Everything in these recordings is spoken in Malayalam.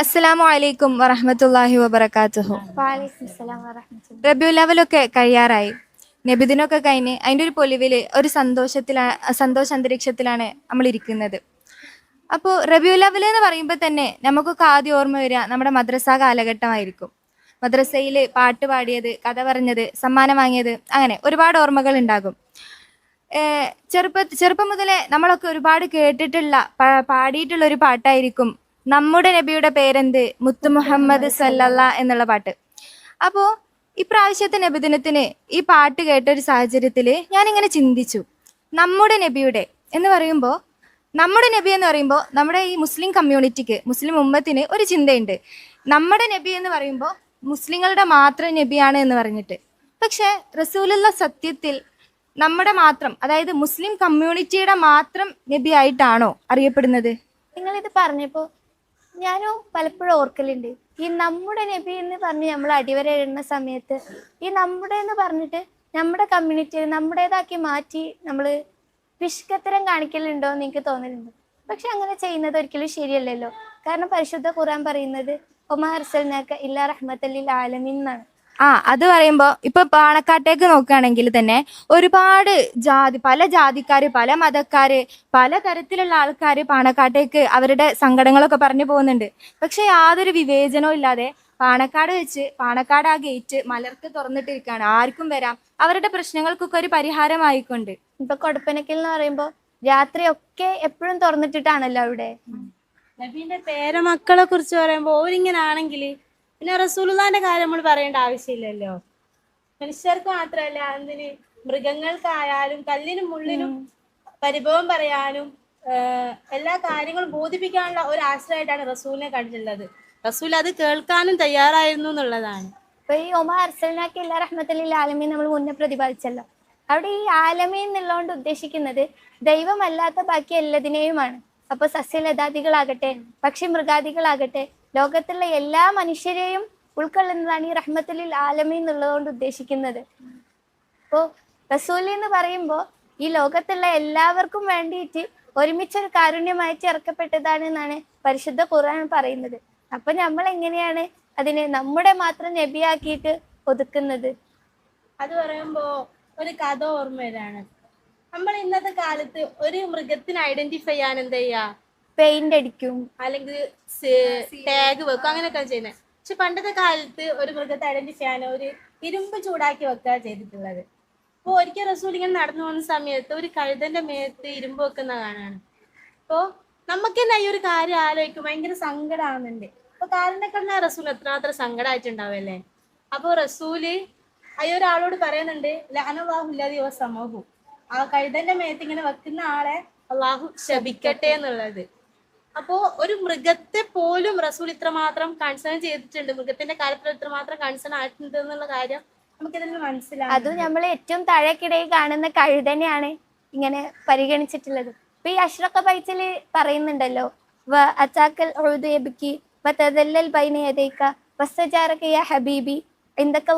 അസ്സലാമു അലൈക്കും വറഹമത്തല്ലാഹി വബർക്കാത്തുഹു വാലൈക്കും സലാം വറഹ്മത്തുള്ളാഹി. റബ്യു ലെവലൊക്കെ കഴിയാറായി. നബിദിനൊക്കെ കഴിഞ്ഞ് അതിന്റെ ഒരു പൊലിവിൽ ഒരു സന്തോഷത്തിലാണ് സന്തോഷ അന്തരീക്ഷത്തിലാണ് നമ്മൾ ഇരിക്കുന്നത് അപ്പോൾ റബ്യു ലെവൽ എന്ന് പറയുമ്പോൾ തന്നെ നമുക്കൊക്കെ ആദ്യം ഓർമ്മ വരിക നമ്മുടെ മദ്രസ കാലഘട്ടമായിരിക്കും. മദ്രസയിൽ പാട്ട് പാടിയത് കഥ പറഞ്ഞത് സമ്മാനം വാങ്ങിയത് അങ്ങനെ ഒരുപാട് ഓർമ്മകൾ ഉണ്ടാകും. ചെറുപ്പ ചെറുപ്പം മുതലേ നമ്മളൊക്കെ ഒരുപാട് കേട്ടിട്ടുള്ള പാടിയിട്ടുള്ള ഒരു പാട്ടായിരിക്കും നമ്മുടെ നബിയുടെ പേരെന്ത്? മുത്തു മുഹമ്മദ് സല്ലല്ല എന്നുള്ള പാട്ട്. അപ്പോ ഇപ്രാവശ്യത്തെ നബിദിനത്തിന് ഈ പാട്ട് കേട്ട ഒരു സാഹചര്യത്തിൽ ഞാനിങ്ങനെ ചിന്തിച്ചു. നമ്മുടെ നബിയുടെ എന്ന് പറയുമ്പോൾ നമ്മുടെ നബി എന്ന് പറയുമ്പോൾ നമ്മുടെ ഈ മുസ്ലിം കമ്മ്യൂണിറ്റിക്ക് മുസ്ലിം ഉമ്മത്തിന് ഒരു ചിന്തയുണ്ട്. നമ്മുടെ നബി എന്ന് പറയുമ്പോൾ മുസ്ലിങ്ങളുടെ മാത്രം നബിയാണ് എന്ന് പറഞ്ഞിട്ട്. പക്ഷേ റസൂലുള്ള സത്യത്തിൽ നമ്മുടെ മാത്രം അതായത് മുസ്ലിം കമ്മ്യൂണിറ്റിയുടെ മാത്രം നബിയായിട്ടാണോ അറിയപ്പെടുന്നത്? നിങ്ങളിത് പറഞ്ഞപ്പോ ഞാനും പലപ്പോഴും ഓർക്കലുണ്ട്. ഈ നമ്മുടെ നബി എന്ന് പറഞ്ഞ് നമ്മൾ അടിവരെ ഇടുന്ന സമയത്ത് ഈ നമ്മുടെ എന്ന് പറഞ്ഞിട്ട് നമ്മുടെ കമ്മ്യൂണിറ്റി നമ്മുടേതാക്കി മാറ്റി നമ്മൾ വിഷ്കത്തരം കാണിക്കലുണ്ടോ എന്ന് എനിക്ക് തോന്നലുണ്ട്. പക്ഷെ അങ്ങനെ ചെയ്യുന്നത് ഒരിക്കലും ശരിയല്ലല്ലോ. കാരണം പരിശുദ്ധ ഖുറാൻ പറയുന്നത് ഒമാർസൽനാക്ക ഇല്ലാ റഹ്മത്തല്ലിൽ ആലമീൻ എന്നാണ്. ആ അത് പറയുമ്പോൾ ഇപ്പൊ പാണക്കാട്ടേക്ക് നോക്കുകയാണെങ്കിൽ തന്നെ ഒരുപാട് ജാതി പല ജാതിക്കാര് പല മതക്കാര് പല തരത്തിലുള്ള ആൾക്കാര് പാണക്കാട്ടേക്ക് അവരുടെ സങ്കടങ്ങളൊക്കെ പറഞ്ഞു പോകുന്നുണ്ട്. പക്ഷെ യാതൊരു വിവേചനവും ഇല്ലാതെ പാണക്കാട് വെച്ച് പാണക്കാട് ആ ഗേറ്റ് മലർക്ക് തുറന്നിട്ടിരിക്കുകയാണ്. ആർക്കും വരാം. അവരുടെ പ്രശ്നങ്ങൾക്കൊക്കെ ഒരു പരിഹാരമായിക്കൊണ്ട്. ഇപ്പൊ കൊടുപ്പനക്കൽ എന്ന് പറയുമ്പോൾ രാത്രിയൊക്കെ എപ്പോഴും തുറന്നിട്ടിട്ടാണല്ലോ അവിടെ? നബീന്റെ പേരമക്കളെ കുറിച്ച് പറയുമ്പോൾ ഓരിങ്ങനെ ആണെങ്കിൽ പിന്നെ റസൂലുള്ളാന്റെ കാര്യം നമ്മൾ പറയേണ്ട ആവശ്യമില്ലല്ലോ. മനുഷ്യർക്ക് മാത്രമല്ല അതിന് മൃഗങ്ങൾക്കായാലും കല്ലിനും മുള്ളിനും പരിഭവം പറയാനും എല്ലാ കാര്യങ്ങളും ബോധിപ്പിക്കാനുള്ള ഒരു ആശ്രയമായിട്ടാണ് റസൂലിനെ കണ്ടിട്ടുള്ളത്. റസൂൽ അത് കേൾക്കാനും തയ്യാറായിരുന്നു എന്നുള്ളതാണ്. ഇപ്പൊ ഈ ഒമ അർസലിനാക്കി എല്ലാ റഹ്മത്തലിൽ ആലമീൻ നമ്മൾ മുന്നേ പ്രതിപാദിച്ചല്ലോ. അവിടെ ഈ ആലമീൻ എന്നുള്ളതുകൊണ്ട് ഉദ്ദേശിക്കുന്നത് ദൈവമല്ലാത്ത ബാക്കി എല്ലാതിനെയുമാണ് അപ്പൊ സസ്യലതാദികളാകട്ടെ പക്ഷി മൃഗാദികളാകട്ടെ ലോകത്തുള്ള എല്ലാ മനുഷ്യരെയും ഉൾക്കൊള്ളുന്നതാണ് ഈ റഹ്മത്തുലിൽ ആലമി എന്നുള്ളതുകൊണ്ട് ഉദ്ദേശിക്കുന്നത്. അപ്പോൾ റസൂലി എന്ന് പറയുമ്പോൾ ഈ ലോകത്തുള്ള എല്ലാവർക്കും വേണ്ടിയിട്ട് ഒരുമിച്ചൊരു കാരുണ്യമായിട്ട് ഇറക്കപ്പെട്ടതാണ് എന്നാണ് പരിശുദ്ധ ഖുർആൻ പറയുന്നത്. അപ്പൊ നമ്മൾ എങ്ങനെയാണ് അതിനെ നമ്മുടെ മാത്രം നബിയാക്കിയിട്ട് ഒതുക്കുന്നത്? അത് പറയുമ്പോ ഒരു കഥ ഓർമ്മ വരാണ്. നമ്മൾ ഇന്നത്തെ കാലത്ത് ഒരു മൃഗത്തിന് ഐഡന്റിഫൈ ചെയ്യാൻ എന്താ പെയിന്റ് അടിക്കും. അല്ലെങ്കിൽ ടാഗ് വെക്കും. അങ്ങനെയൊക്കെ ചെയ്യുന്നത്. പക്ഷെ പണ്ടത്തെ കാലത്ത് ഒരു മൃഗത്തെ ഐഡന്റിഫൈ ചെയ്യാൻ ഒരു ഇരുമ്പ് ചൂടാക്കി വെക്കുക ചെയ്തിട്ടുള്ളത്. അപ്പോൾ ഒരിക്കൽ റസൂൽ ഇങ്ങനെ നടന്നു പോകുന്ന സമയത്ത് ഒരു കഴുതന്റെ മേത്ത് ഇരുമ്പ് വെക്കുന്ന കാണാണ്. അപ്പോൾ നമുക്ക് തന്നെ ഈ ഒരു കാര്യം ആലോചിക്കും ഭയങ്കര സങ്കടമാകുന്നുണ്ട് അപ്പൊ കാലിനെക്കണ്ണ റസൂൽ എത്രമാത്രം സങ്കടമായിട്ടുണ്ടാവല്ലേ അപ്പോൾ റസൂൽ അയ്യോ ഒരാളോട് പറയുന്നുണ്ട് ലഹനവാഹുല്ലാതെ യുവ സമൂഹവും ആ കഴുതന്റെ മേത്ത് ഇങ്ങനെ വെക്കുന്ന ആളെ അള്ളാഹു ശപിക്കട്ടെ എന്നുള്ളത്. അപ്പോ ഒരു മൃഗത്തെ പോലും റസൂൽ ഇത്രമാത്രം കൺസേൺ ചെയ്തിട്ടുണ്ട്. മൃഗത്തിന്റെ കാര്യത്തിൽ ഇത്രമാത്രം കൺസേൺ ആയിട്ടുണ്ട് എന്നുള്ള കാര്യം നമുക്ക് അതും മനസ്സിലാവും നമ്മൾ ഏറ്റവും താഴേക്കിടയിൽ കാണുന്ന കഴുതനെയാണ് ഇങ്ങനെ പരിഗണിച്ചിട്ടുള്ളത്. ഇപ്പൊ ഈ അഷ്റഖ പൈച്ചിൽ പറയുന്നുണ്ടല്ലോ ഹബീബി എന്തൊക്കെ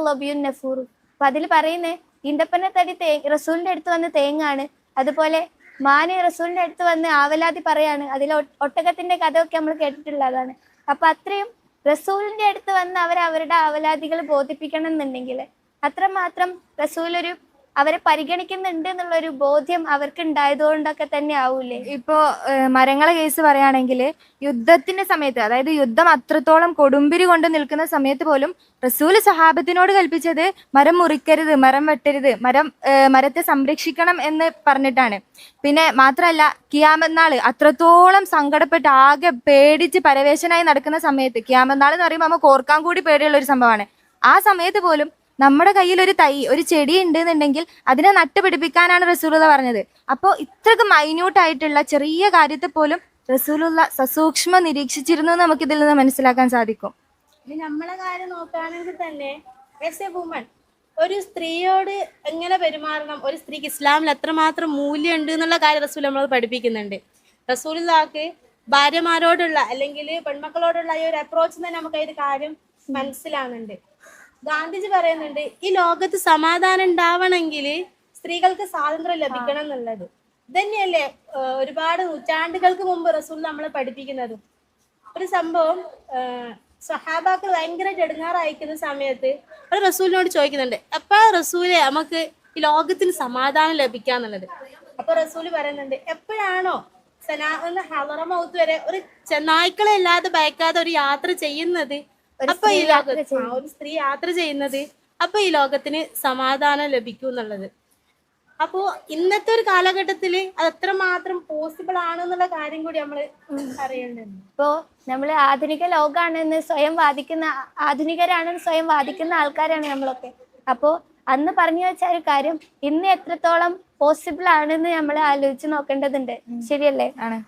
അതിൽ പറയുന്നേ ഈന്തപ്പന തടി തേ റസൂലിന്റെ അടുത്ത് വന്ന തേങ്ങാണ്. അതുപോലെ മാന് റസൂലിന്റെ അടുത്ത് വന്ന് ആവലാതി പറയാണ്. അതിൽ ഒട്ടകത്തിന്റെ കഥയൊക്കെ നമ്മൾ കേട്ടിട്ടുള്ളതാണ് അപ്പൊ അത്രയും റസൂലിന്റെ അടുത്ത് വന്ന് അവർ അവരുടെ ആവലാതികൾ ബോധിപ്പിക്കണം എന്നുണ്ടെങ്കിൽ അത്രമാത്രം റസൂൽ ഒരു അവരെ പരിഗണിക്കുന്നുണ്ട് എന്നുള്ള ഒരു ബോധ്യം അവർക്ക് ഉണ്ടായതുകൊണ്ടൊക്കെ തന്നെ ആവൂലേ ഇപ്പോ മരങ്ങളെ കേസ് പറയുകയാണെങ്കിൽ യുദ്ധത്തിന്റെ സമയത്ത് അതായത് യുദ്ധം അത്രത്തോളം കൊടുമ്പിരി കൊണ്ട് നിൽക്കുന്ന സമയത്ത് പോലും റസൂൽ സഹാബത്തിനോട് കൽപ്പിച്ചത് മരം മുറിക്കരുത് മരം വെട്ടരുത് മരം മരത്തെ സംരക്ഷിക്കണം എന്ന് പറഞ്ഞിട്ടാണ്. പിന്നെ മാത്രമല്ല കിയാമന്നാൾ അത്രത്തോളം സങ്കടപ്പെട്ട് ആകെ പേടിച്ച് പരവേശനായി നടക്കുന്ന സമയത്ത് കിയാമന്നാൾ എന്ന് പറയുമ്പോൾ നമുക്ക് ഓർക്കാൻ കൂടി പേടിയുള്ള ഒരു സംഭവമാണ്. ആ സമയത്ത് പോലും നമ്മുടെ കയ്യിൽ ഒരു തൈ ഒരു ചെടി ഉണ്ടെന്നുണ്ടെങ്കിൽ അതിനെ നട്ടുപിടിപ്പിക്കാനാണ് റസൂലുള്ള പറഞ്ഞത്. അപ്പോൾ ഇത്രക്ക് മൈന്യൂട്ടായിട്ടുള്ള ചെറിയ കാര്യത്തെ പോലും റസൂലുള്ള സസൂക്ഷ്മ നിരീക്ഷിച്ചിരുന്നു നമുക്ക് ഇതിൽ നിന്ന് മനസ്സിലാക്കാൻ സാധിക്കും. നമ്മളെ കാര്യം നോക്കുകയാണെങ്കിൽ തന്നെ എസ് എ വുമൺ ഒരു സ്ത്രീയോട് എങ്ങനെ പെരുമാറണം? ഒരു സ്ത്രീക്ക് ഇസ്ലാമിൽ എത്രമാത്രം മൂല്യമുണ്ട് എന്നുള്ള കാര്യം റസൂൽ നമ്മൾ പഠിപ്പിക്കുന്നുണ്ട്. റസൂലിതാക്ക് ഭാര്യമാരോടുള്ള അല്ലെങ്കിൽ പെൺമക്കളോടുള്ള ഈ ഒരു അപ്രോച്ച് തന്നെ നമുക്ക് ഈ കാര്യം മനസ്സിലാവുന്നുണ്ട്. ഗാന്ധിജി പറയുന്നുണ്ട് ഈ ലോകത്ത് സമാധാനം ഉണ്ടാവണമെങ്കിൽ സ്ത്രീകൾക്ക് സ്വാതന്ത്ര്യം ലഭിക്കണം എന്നുള്ളത്. ഇതന്നെയല്ലേ ഒരുപാട് നൂറ്റാണ്ടുകൾക്ക് മുമ്പ് റസൂൽ നമ്മളെ പഠിപ്പിക്കുന്നത്. ഒരു സംഭവം സഹാബാക്കൾ ഭയങ്കര ജടുങ്ങാറായിരിക്കുന്ന സമയത്ത് ഒരു റസൂലിനോട് ചോദിക്കുന്നുണ്ട് അപ്പൊ റസൂലെ നമുക്ക് ഈ ലോകത്തിന് സമാധാനം ലഭിക്കാന്നുള്ളത് അപ്പൊ റസൂൽ പറയുന്നുണ്ട് എപ്പോഴാണോ സനാ ഹലറമൗത്ത് വരെ ഒരു ചെന്നായ്ക്കളെ അല്ലാതെ ഭയക്കാതെ ഒരു യാത്ര ചെയ്യുന്നത് അപ്പൊ ഈ ലോകത്ത് ഒരു സ്ത്രീ യാത്ര ചെയ്യുന്നത് അപ്പൊ ഈ ലോകത്തിന് സമാധാനം ലഭിക്കും എന്നുള്ളത്. അപ്പോ ഇന്നത്തെ ഒരു കാലഘട്ടത്തിൽ അത് എത്രമാത്രം പോസിബിൾ ആണെന്നുള്ള കാര്യം കൂടി നമ്മൾ അറിയേണ്ടതുണ്ട്. ഇപ്പോ നമ്മൾ ആധുനിക ലോകാണെന്ന് സ്വയം വാദിക്കുന്ന ആധുനികരാണെന്ന് സ്വയം വാദിക്കുന്ന ആൾക്കാരാണ് നമ്മളൊക്കെ. അപ്പോ അന്ന് പറഞ്ഞു വെച്ച ഒരു കാര്യം ഇന്ന് എത്രത്തോളം പോസിബിൾ ആണെന്ന് നമ്മൾ ആലോചിച്ച് നോക്കേണ്ടതുണ്ട്. ശരിയല്ലേ? ആണ്.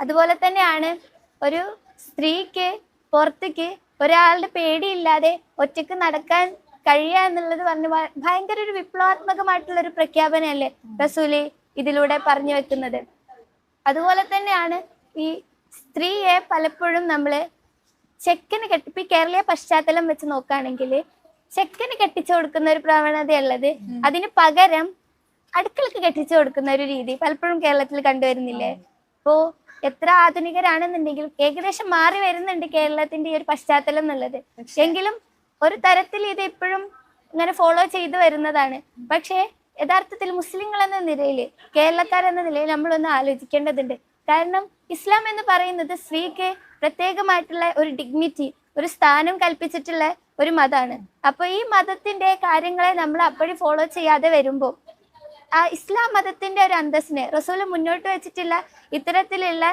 അതുപോലെ തന്നെയാണ് ഒരു സ്ത്രീക്ക് പുറത്തേക്ക് ഒരാളുടെ പേടിയില്ലാതെ ഒറ്റയ്ക്ക് നടക്കാൻ കഴിയുക എന്നുള്ളത് പറഞ്ഞ് ഭയങ്കര ഒരു വിപ്ലവാത്മകമായിട്ടുള്ള ഒരു പ്രഖ്യാപനമല്ലേ റസൂലി ഇതിലൂടെ പറഞ്ഞു വെക്കുന്നത്. അതുപോലെ തന്നെയാണ് ഈ സ്ത്രീയെ പലപ്പോഴും നമ്മൾ ചെക്കന് കെട്ടി ഇപ്പൊ കേരളീയ പശ്ചാത്തലം വെച്ച് നോക്കുകയാണെങ്കിൽ ചെക്കന് കെട്ടിച്ചു കൊടുക്കുന്ന ഒരു പ്രവണതയുള്ളത് അതിന് പകരം അടുക്കളക്ക് കെട്ടിച്ചു കൊടുക്കുന്ന ഒരു രീതി പലപ്പോഴും കേരളത്തിൽ കണ്ടുവരുന്നില്ലേ? ഇപ്പോ എത്ര ആധുനികരാണെന്നുണ്ടെങ്കിൽ ഏകദേശം മാറി വരുന്നുണ്ട് കേരളത്തിന്റെ ഈ ഒരു പശ്ചാത്തലം എന്നുള്ളത്. എങ്കിലും ഒരു തരത്തിൽ ഇത് ഇപ്പോഴും ഇങ്ങനെ ഫോളോ ചെയ്ത് വരുന്നതാണ്. പക്ഷേ യഥാർത്ഥത്തിൽ മുസ്ലിങ്ങൾ എന്ന നിലയിൽ കേരളക്കാരെന്ന നിലയിൽ നമ്മളൊന്ന് ആലോചിക്കേണ്ടതുണ്ട്. കാരണം ഇസ്ലാം എന്ന് പറയുന്നത് സ്ത്രീക്ക് പ്രത്യേകമായിട്ടുള്ള ഒരു ഡിഗ്നിറ്റി ഒരു സ്ഥാനം കൽപ്പിച്ചിട്ടുള്ള ഒരു മതമാണ് അപ്പൊ ഈ മതത്തിന്റെ കാര്യങ്ങളെ നമ്മൾ അപ്പോഴും ഫോളോ ചെയ്യാതെ വരുമ്പോൾ ഇസ്ലാം മതത്തിന്റെ ഒരു അന്തസ്സിനെ റസൂൽ മുന്നോട്ട് വെച്ചിട്ടുള്ള ഇത്തരത്തിലുള്ള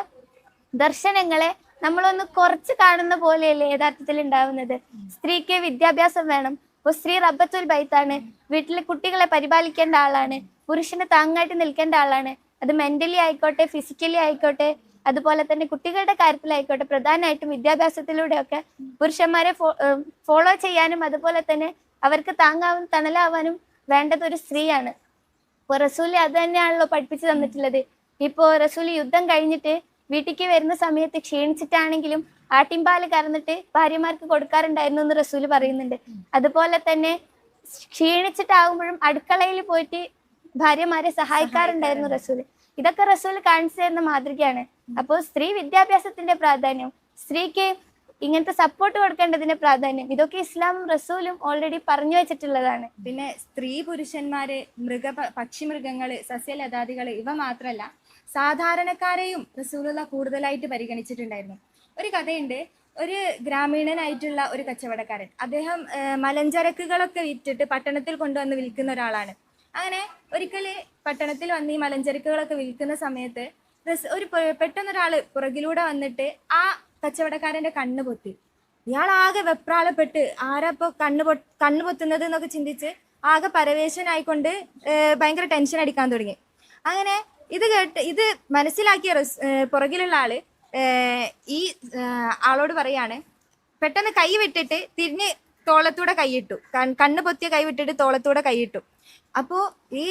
ദർശനങ്ങളെ നമ്മളൊന്ന് കുറച്ച് കാണുന്ന പോലെയല്ലേ യഥാർത്ഥത്തിൽ ഉണ്ടാവുന്നത്? സ്ത്രീക്ക് വിദ്യാഭ്യാസം വേണം. ഇപ്പൊ സ്ത്രീ റബ്ബത്തുൽ ബൈത്താണ്. വീട്ടിലെ കുട്ടികളെ പരിപാലിക്കേണ്ട ആളാണ്. പുരുഷന് താങ്ങായിട്ട് നിൽക്കേണ്ട ആളാണ്. അത് മെന്റലി ആയിക്കോട്ടെ ഫിസിക്കലി ആയിക്കോട്ടെ അതുപോലെ തന്നെ കുട്ടികളുടെ കാര്യത്തിലായിക്കോട്ടെ പ്രധാനമായിട്ടും വിദ്യാഭ്യാസത്തിലൂടെയൊക്കെ പുരുഷന്മാരെ ഫോളോ ചെയ്യാനും അതുപോലെ തന്നെ അവർക്ക് താങ്ങാവും തണലാവാനും വേണ്ടത് ഒരു സ്ത്രീയാണ്. ഇപ്പൊ റസൂൽ അത് തന്നെയാണല്ലോ പഠിപ്പിച്ചു തന്നിട്ടുള്ളത്. ഇപ്പോ റസൂൽ യുദ്ധം കഴിഞ്ഞിട്ട് വീട്ടിലേക്ക് വരുന്ന സമയത്ത് ക്ഷീണിച്ചിട്ടാണെങ്കിലും ആട്ടിൻപാൽ കറന്നിട്ട് ഭാര്യമാർക്ക് കൊടുക്കാറുണ്ടായിരുന്നു എന്ന് റസൂൽ പറയുന്നുണ്ട്. അതുപോലെ തന്നെ ക്ഷീണിച്ചിട്ടാകുമ്പോഴും അടുക്കളയിൽ പോയിട്ട് ഭാര്യമാരെ സഹായിക്കാറുണ്ടായിരുന്നു റസൂൽ. ഇതൊക്കെ റസൂൽ കാണിച്ചു തരുന്ന മാതൃകയാണ്. അപ്പോൾ സ്ത്രീ വിദ്യാഭ്യാസത്തിന്റെ പ്രാധാന്യം. സ്ത്രീക്ക് ഇങ്ങനത്തെ സപ്പോർട്ട് കൊടുക്കേണ്ടതിന്റെ പ്രാധാന്യം. ഇതൊക്കെ ഇസ്ലാമും റസൂലും ഓൾറെഡി പറഞ്ഞു വെച്ചിട്ടുള്ളതാണ്. പിന്നെ സ്ത്രീ പുരുഷന്മാര് മൃഗ പക്ഷി മൃഗങ്ങൾ സസ്യലതാദികൾ ഇവ മാത്രമല്ല സാധാരണക്കാരെയും റസൂലുള്ള കൂടുതലായിട്ട് പരിഗണിച്ചിട്ടുണ്ടായിരുന്നു. ഒരു കഥയുണ്ട്. ഒരു ഗ്രാമീണനായിട്ടുള്ള ഒരു കച്ചവടക്കാരൻ. അദ്ദേഹം മലഞ്ചരക്കുകളൊക്കെ വിറ്റിട്ട് പട്ടണത്തിൽ കൊണ്ടുവന്ന് വിൽക്കുന്ന ഒരാളാണ്. അങ്ങനെ ഒരിക്കൽ പട്ടണത്തിൽ വന്ന് ഈ മലഞ്ചരക്കുകളൊക്കെ വിൽക്കുന്ന സമയത്ത് ഒരു പെട്ടെന്നൊരാൾ പുറകിലൂടെ വന്നിട്ട് ആ കച്ചവടക്കാരന്റെ കണ്ണ് പൊത്തി. ഇയാൾ ആകെ വെപ്രാളപ്പെട്ട് ആരാ കണ്ണ് പൊ കണ്ണ് പൊത്തുന്നത് എന്നൊക്കെ ചിന്തിച്ച് ആകെ പരവേശനായിക്കൊണ്ട് ഭയങ്കര ടെൻഷൻ അടിക്കാൻ തുടങ്ങി. അങ്ങനെ ഇത് കേട്ട് ഇത് മനസ്സിലാക്കിയ പുറകിലുള്ള ആൾ ഈ ആളോട് പറയാണ് പെട്ടെന്ന് കൈ വിട്ടിട്ട് തിരിഞ്ഞ് തോളത്തൂടെ കൈയിട്ടു. കണ്ണ് പൊത്തിയ കൈ വിട്ടിട്ട് തോളത്തൂടെ കൈയിട്ടു. അപ്പോൾ ഈ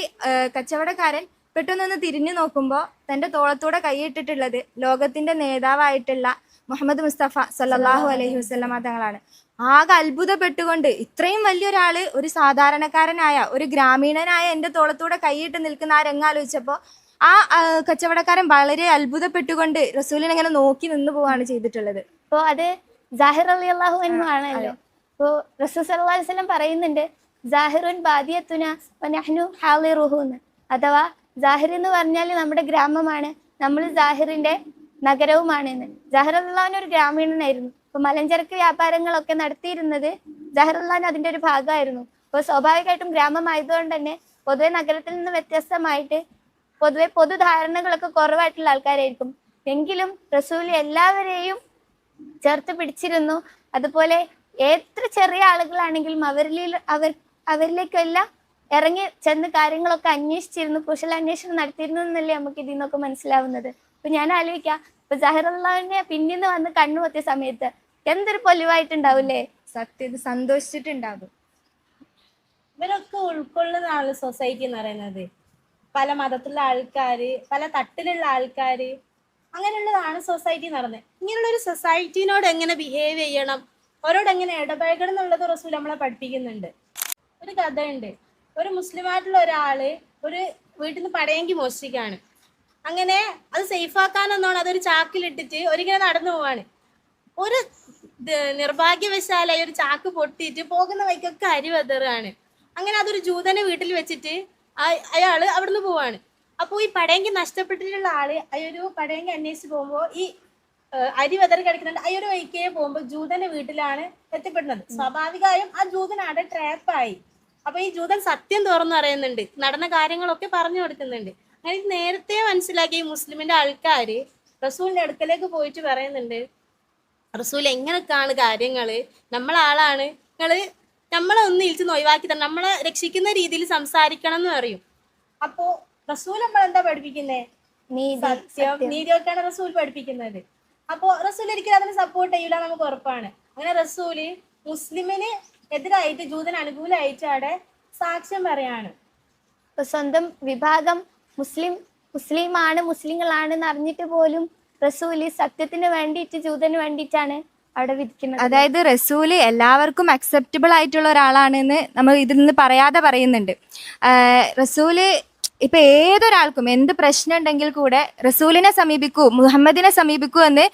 കച്ചവടക്കാരൻ പെട്ടെന്നൊന്ന് തിരിഞ്ഞു നോക്കുമ്പോൾ തന്റെ തോളത്തൂടെ കൈയിട്ടിട്ടുള്ളത് ലോകത്തിന്റെ നേതാവായിട്ടുള്ള മുഹമ്മദ് മുസ്തഫ സല്ലാഹു അലഹി വസല്ലമ തങ്ങളാണ്. ആകെ അത്ഭുതപ്പെട്ടുകൊണ്ട് ഇത്രയും വലിയൊരാൾ ഒരു സാധാരണക്കാരനായ ഒരു ഗ്രാമീണനായ എന്റെ തോളത്തൂടെ കൈയിട്ട് നിൽക്കുന്ന ആ രംഗാലോചിച്ചപ്പോൾ ആ കച്ചവടക്കാരൻ വളരെ അത്ഭുതപ്പെട്ടുകൊണ്ട് റസൂലിനെ ഇങ്ങനെ നോക്കി നിന്ന് പോവാണ് ചെയ്തിട്ടുള്ളത്. അപ്പോ അത് ജാഹിർ അലി അള്ളാഹു ആണല്ലോ അപ്പോൾ റസൂൽ അലൈഹി വസല്ലം പറയുന്നുണ്ട് ജാഹിറുൻ ബാദിയത്തുന ഹാളിറുഹു എന്ന് അഥവാ ജാഹിർ എന്ന് പറഞ്ഞാൽ നമ്മുടെ ഗ്രാമമാണ് നമ്മൾ ജാഹിറിന്റെ നഗരവുമാണ് എന്ന് ജഹറുല്ലാൻ ഒരു ഗ്രാമീണനായിരുന്നു. ഇപ്പൊ മലഞ്ചരക്ക് വ്യാപാരങ്ങളൊക്കെ നടത്തിയിരുന്നത് ജഹറുല്ലാൻ അതിന്റെ ഒരു ഭാഗമായിരുന്നു. അപ്പോൾ സ്വാഭാവികമായിട്ടും ഗ്രാമമായതുകൊണ്ട് തന്നെ പൊതുവെ നഗരത്തിൽ നിന്ന് വ്യത്യസ്തമായിട്ട് പൊതുവെ പൊതുധാരണകളൊക്കെ കുറവായിട്ടുള്ള ആൾക്കാരായിരിക്കും. എങ്കിലും റസൂൽ എല്ലാവരെയും ചേർത്ത് പിടിച്ചിരുന്നു. അതുപോലെ എത്ര ചെറിയ ആളുകളാണെങ്കിലും അവരിൽ അവർ അവരിലേക്കെല്ലാം ഇറങ്ങി ചെന്ന് കാര്യങ്ങളൊക്കെ അന്വേഷിച്ചിരുന്നു. കുശല അന്വേഷണം നടത്തിയിരുന്നു എന്നല്ലേ നമുക്ക് ഇതിൽ നിന്നൊക്കെ മനസ്സിലാവുന്നത്. ഇപ്പൊ ഞാൻ ആലോചിക്കാം ഇപ്പൊ ജഹറുല്ലാവിനെ പിന്നിന്ന് വന്ന് കണ്ണു പൊത്തിയ സമയത്ത് എന്തൊരു പൊലിവായിട്ടുണ്ടാവൂലേ സത്യം സന്തോഷിച്ചിട്ടുണ്ടാകും. ഇവരൊക്കെ ഉൾക്കൊള്ളുന്നതാണ് സൊസൈറ്റി എന്ന് പറയുന്നത് പല മതത്തിലുള്ള ആൾക്കാര് പല തട്ടിലുള്ള ആൾക്കാര് അങ്ങനെയുള്ളതാണ് സൊസൈറ്റി എന്ന് പറയുന്നത് ഇങ്ങനെയുള്ള ഒരു സൊസൈറ്റിനോട് എങ്ങനെ ബിഹേവ് ചെയ്യണം? അവരോട് എങ്ങനെ ഇടപഴകണം എന്നുള്ളത് റസൂൽ നമ്മളെ പഠിപ്പിക്കുന്നുണ്ട്. ഒരു കഥയുണ്ട്. ഒരു മുസ്ലിമായിട്ടുള്ള ഒരാൾ ഒരു വീട്ടിൽ നിന്ന് പടയെങ്കിൽ മോഷ്ടിക്കാണ്. അങ്ങനെ അത് സേഫ് ആക്കാനെന്നാണ് അതൊരു ചാക്കിലിട്ടിട്ട് ഒരിങ്ങനെ നടന്നു പോവാണ്. ഒരു നിർഭാഗ്യവശാല നിർഭാഗ്യവശാലായി ഒരു ചാക്ക് പൊട്ടിയിട്ട് പോകുന്ന വഴിക്കൊക്കെ അരി വെതറാണ്. അങ്ങനെ അതൊരു ജൂതനെ വീട്ടിൽ വെച്ചിട്ട് അയാൾ അവിടുന്ന് പോവാണ്. അപ്പോൾ ഈ പടയങ്കി നഷ്ടപ്പെട്ടിട്ടുള്ള ആൾ അയൊരു പടയങ്കി അന്വേഷിച്ച് പോകുമ്പോൾ ഈ അരി വെതറി കിടക്കുന്നുണ്ട്. അയൊരു വൈക്കേ പോകുമ്പോൾ ജൂതന്റെ വീട്ടിലാണ് എത്തിപ്പെടുന്നത്. സ്വാഭാവികമായും ആ ജൂതൻ അവിടെ ട്രാപ്പായി അപ്പൊ ഈ ജൂതൻ സത്യം തുറന്നു പറയുന്നുണ്ട്. നടന്ന കാര്യങ്ങളൊക്കെ പറഞ്ഞു കൊടുക്കുന്നുണ്ട്. അങ്ങനെ നേരത്തെ മനസ്സിലാക്കിയ മുസ്ലിമിന്റെ ആൾക്കാര് റസൂലിന്റെ അടുക്കലേക്ക് പോയിട്ട് പറയുന്നുണ്ട് റസൂൽ എങ്ങനെയൊക്കെയാണ് കാര്യങ്ങൾ? നമ്മളാളാണ്. നിങ്ങൾ നമ്മളെ ഒന്ന് ഇരിച്ച് ഒഴിവാക്കി തന്നെ നമ്മളെ രക്ഷിക്കുന്ന രീതിയിൽ സംസാരിക്കണം എന്ന് പറയും. അപ്പോ റസൂൽ നമ്മൾ എന്താ പഠിപ്പിക്കുന്നേ? നീതി സത്യം. നീതിയൊക്കെയാണ് റസൂൽ പഠിപ്പിക്കുന്നത്. അപ്പോ റസൂൽ ഒരിക്കലും അതിന് സപ്പോർട്ട് ചെയ്യൂല നമുക്ക് ഉറപ്പാണ്. അങ്ങനെ റസൂൽ മുസ്ലിമിന് എതിരായിട്ട് ജൂതന് അനുകൂലമായിട്ട് അവിടെ സാക്ഷ്യം പറയാണ്. സ്വന്തം വിഭാഗം മുസ്ലിം മുസ്ലിമാണ് മുസ്ലിങ്ങളാണെന്ന് അറിഞ്ഞിട്ട് പോലും റസൂൽ സത്യത്തിന് വേണ്ടിയിട്ട് ജൂതന് വേണ്ടിയിട്ടാണ് അവിടെ വിധിക്കുന്നത്. അതായത് റസൂൽ എല്ലാവർക്കും അക്സെപ്റ്റബിൾ ആയിട്ടുള്ള ഒരാളാണെന്ന് നമ്മൾ ഇതിൽ നിന്ന് പറയാതെ പറയുന്നുണ്ട്. റസൂൽ ഇപ്പൊ ഏതൊരാൾക്കും എന്ത് പ്രശ്നം ഉണ്ടെങ്കിൽ കൂടെ റസൂലിനെ സമീപിക്കൂ മുഹമ്മദിനെ സമീപിക്കൂ എന്ന്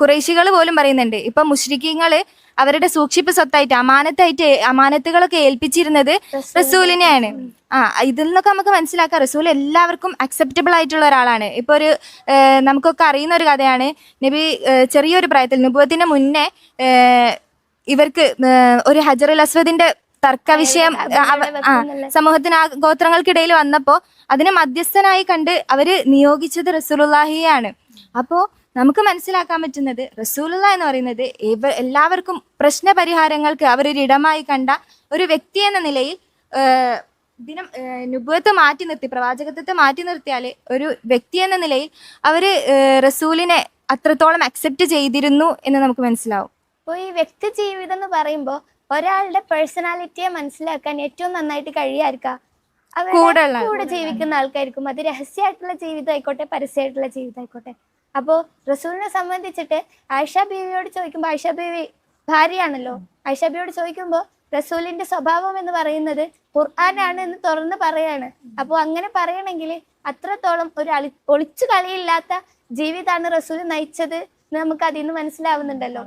കുറേശികൾ പോലും പറയുന്നുണ്ട്. ഇപ്പൊ മുഷ്രിഖിങ്ങൾ അവരുടെ സൂക്ഷിപ്പ് സ്വത്തായിട്ട് അമാനത്തായിട്ട് അമാനത്തുകളൊക്കെ ഏൽപ്പിച്ചിരുന്നത് റസൂലിനെയാണ്. ആ ഇതിൽ നിന്നൊക്കെ നമുക്ക് മനസ്സിലാക്കാം. റസൂൽ എല്ലാവർക്കും അക്സെപ്റ്റബിൾ ആയിട്ടുള്ള ഒരാളാണ്. ഇപ്പൊ ഒരു നമുക്കൊക്കെ അറിയുന്ന ഒരു കഥയാണ്. നബി ചെറിയൊരു പ്രായത്തിൽ നുപുവത്തിന് മുന്നേ ഇവർക്ക് ഒരു ഹജറുൽ അസ്വദിന്റെ തർക്ക വിഷയം സമൂഹത്തിന് ആ ഗോത്രങ്ങൾക്കിടയിൽ വന്നപ്പോ അതിനെ മധ്യസ്ഥനായി കണ്ട് അവർ നിയോഗിച്ചത് റസൂലുള്ളാഹിയാണ്. അപ്പോ നമുക്ക് മനസ്സിലാക്കാൻ പറ്റുന്നത് റസൂലുള്ള എന്ന് പറയുന്നത് എല്ലാവർക്കും പ്രശ്ന പരിഹാരങ്ങൾക്ക് അവരൊരു ഇടമായി കണ്ട ഒരു വ്യക്തി എന്ന നിലയിൽ ദിനം നുബുവത്ത് മാറ്റി നിർത്തി പ്രവാചകത്വത്തെ മാറ്റി നിർത്തിയാൽ ഒരു വ്യക്തി എന്ന നിലയിൽ അവർ റസൂലിനെ അത്രത്തോളം അക്സെപ്റ്റ് ചെയ്തിരുന്നു എന്ന് നമുക്ക് മനസ്സിലാവും. അപ്പോൾ ഈ വ്യക്തി ജീവിതം എന്ന് പറയുമ്പോൾ ഒരാളുടെ പേഴ്സണാലിറ്റിയെ മനസ്സിലാക്കാൻ ഏറ്റവും നന്നായിട്ട് കഴിയായിരിക്കാം അവരുടെ കൂടെ ജീവിക്കുന്ന ആൾക്കാർക്കും അത് രഹസ്യമായിട്ടുള്ള ജീവിതം ആയിക്കോട്ടെ പരസ്യമായിട്ടുള്ള ജീവിതം ആയിക്കോട്ടെ അപ്പോൾ റസൂലിനെ സംബന്ധിച്ചിട്ട് ആയിഷ ബീവിയോട് ചോദിക്കുമ്പോൾ ആയിഷ ബീവി ഭാര്യയാണല്ലോ. ആയിഷ ബീവിയോട് ചോദിക്കുമ്പോൾ റസൂലിന്റെ സ്വഭാവം എന്ന് പറയുന്നത് ഖുർആനാണ് എന്ന് തുറന്ന് പറയാണ്. അപ്പോ അങ്ങനെ പറയണമെങ്കിൽ അത്രത്തോളം ഒരു അളി ഒളിച്ചു കളിയില്ലാത്ത ജീവിതമാണ് റസൂൽ നയിച്ചത് എന്ന് നമുക്ക് അതിൽ നിന്ന് മനസ്സിലാവുന്നുണ്ടല്ലോ.